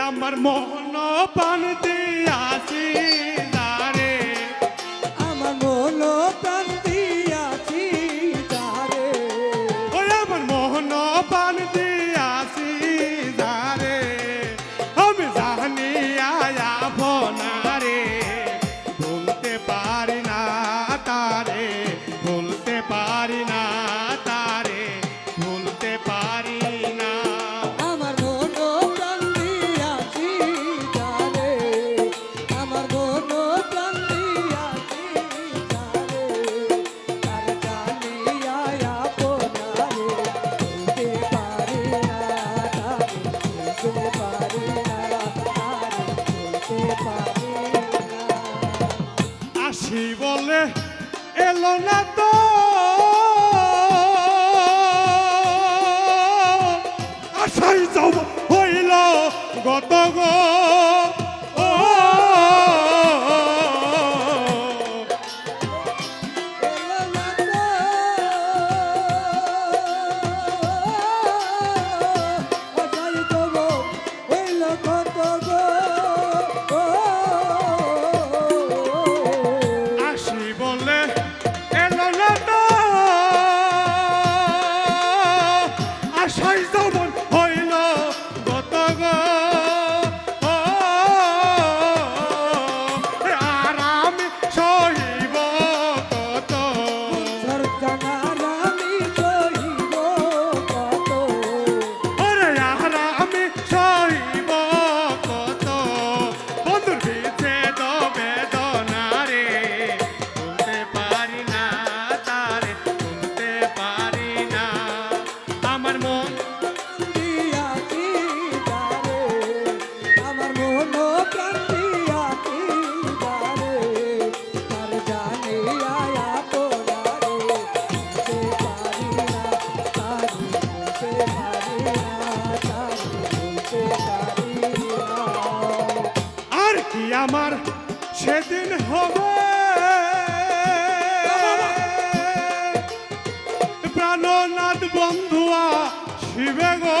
আমার মন পান দিয়াছি আসি বলে এলো না তো। আশাই যাব হইল গত গো। সেদিন হবে। প্রাণনাথ বন্ধুয়া শিবে গো।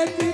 Yeah.